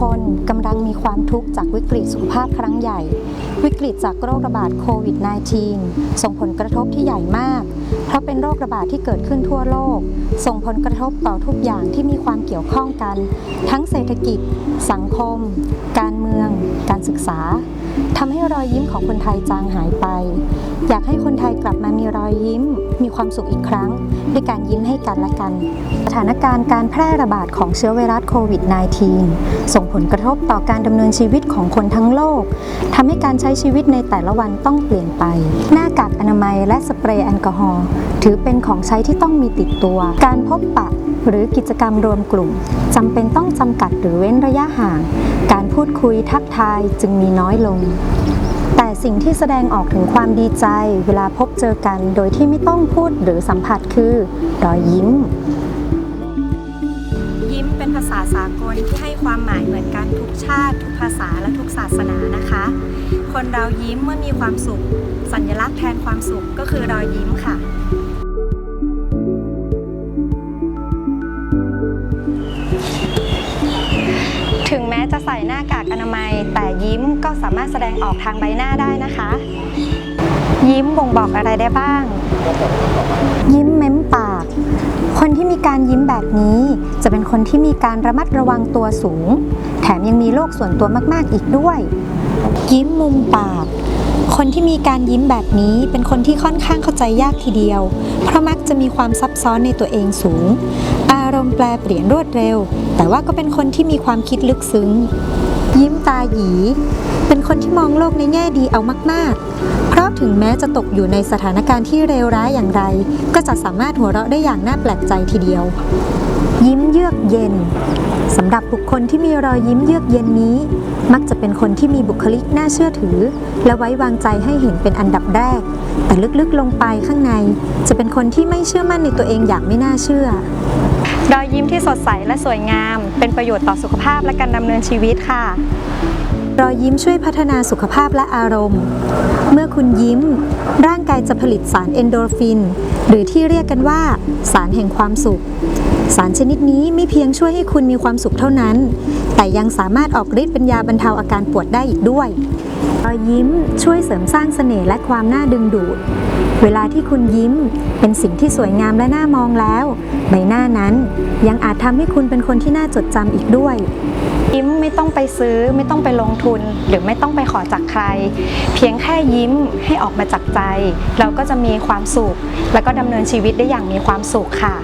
คนกำลังมีความทุกข์จากวิกฤตสุขภาพครั้งใหญ่ วิกฤตจากโรคระบาดโควิด -19 ส่งผลกระทบที่ใหญ่มาก เพราะเป็นโรคระบาดที่เกิดขึ้นทั่วโลก ส่งผลกระทบต่อทุกอย่างที่มีความเกี่ยวข้องกัน ทั้งเศรษฐกิจ สังคม การเมือง การศึกษาทำให้รอยยิ้มของคนไทยจางหายไป อยากให้คนไทยกลับมามีรอยยิ้ม ความสุขอีกครั้ง ด้วยการยิ้มให้กันและกัน สถานการณ์การแพร่ระบาดของเชื้อไวรัสโควิด -19 ส่งผลกระทบต่อการดำเนินชีวิตของคนทั้งโลกทำให้การใช้ชีวิตในแต่ละวันต้องเปลี่ยนไป หน้ากากอนามัยและสเปรย์แอลกอฮอล์ถือเป็นของใช้ที่ต้องมีติดตัว การพบปะหรือกิจกรรมรวมกลุ่มจำเป็นต้องจำกัดหรือเว้นระยะห่าง การพูดคุยทักทายจึงมีน้อยลง สิ่งที่แสดงออกถึงความดีใจ เวลาพบเจอกันโดยที่ไม่ต้องพูดหรือสัมผัสคือรอยยิ้ม ยิ้มเป็นภาษาสากลที่ให้ความหมายเหมือนกันทุกชาติ ทุกภาษาและทุกศาสนานะคะ คนเรายิ้มเมื่อมีความสุข สัญลักษณ์แทนความสุขก็คือรอยยิ้มค่ะ ถึงแม้จะใส่หน้ากากอนามัย แต่ยิ้มก็สามารถแสดงออกทางใบหน้าได้นะคะ ยิ้มบ่งบอกอะไรได้บ้าง ยิ้มเม้มปาก คนที่มีการยิ้มแบบนี้ จะเป็นคนที่มีการระมัดระวังตัวสูง แถมยังมีโลกส่วนตัวมากๆอีกด้วย ยิ้มมุมปากคนที่มีการยิ้มแบบนี้เป็นคนที่ค่อนข้างเข้าใจยากทีเดียว เพราะมักจะมีความซับซ้อนในตัวเองสูงอาร มณ์แปลเปลี่ยนรวดเร็ว แต่ว่าก็เป็นคนที่มีความคิดลึกซึ้ง ยิ้มตาหยี เป็นคนที่มองโลกในแง่ดีเอามาก ๆ เพราะถึงแม้จะตกอยู่ในสถานการณ์ที่เลวร้ายอย่างไร ก็จะสามารถหัวเราะได้อย่างน่าแปลกใจทีเดียว ยิ้มเยือกเย็นสำหรับบุคคลที่มีรอยยิ้มเยือกเย็นนี้ มักจะเป็นคนที่มีบุคลิกน่าเชื่อถือ และไว้วางใจให้เห็นเป็นอันดับแรก แต่ลึกๆลงไปข้างใน จะเป็นคนที่ไม่เชื่อมั่นในตัวเองอย่างไม่น่าเชื่อ รอยยิ้มที่สดใสและสวยงาม เป็นประโยชน์ต่อสุขภาพและการดำเนินชีวิตค่ะ รอยยิ้มช่วยพัฒนาสุขภาพและอารมณ์ เมื่อคุณยิ้ม ร่างกายจะผลิตสารเอนโดรฟิน หรือที่เรียกกันว่า สารแห่งความสุข สารชนิดนี้ไม่เพียงช่วยให้คุณมีความสุขเท่านั้น แต่ยังสามารถออกฤทธิ์เป็นยาบรรเทาอาการปวดได้อีกด้วย รอยยิ้มช่วยเสริมสร้างเสน่ห์และความน่าดึงดูด เวลาที่คุณยิ้มเป็นสิ่งที่สวยงามและน่ามองแล้ว ใบหน้านั้นยังอาจทำให้คุณเป็นคนที่น่าจดจำอีกด้วย ยิ้มไม่ต้องไปซื้อไม่ต้องไปลงทุน หรือไม่ต้องไปขอจากใคร เพียงแค่ยิ้มให้ออกมาจากใจ เราก็จะมีความสุข แล้วก็ดำเนินชีวิตได้อย่างมีความสุขค่ะ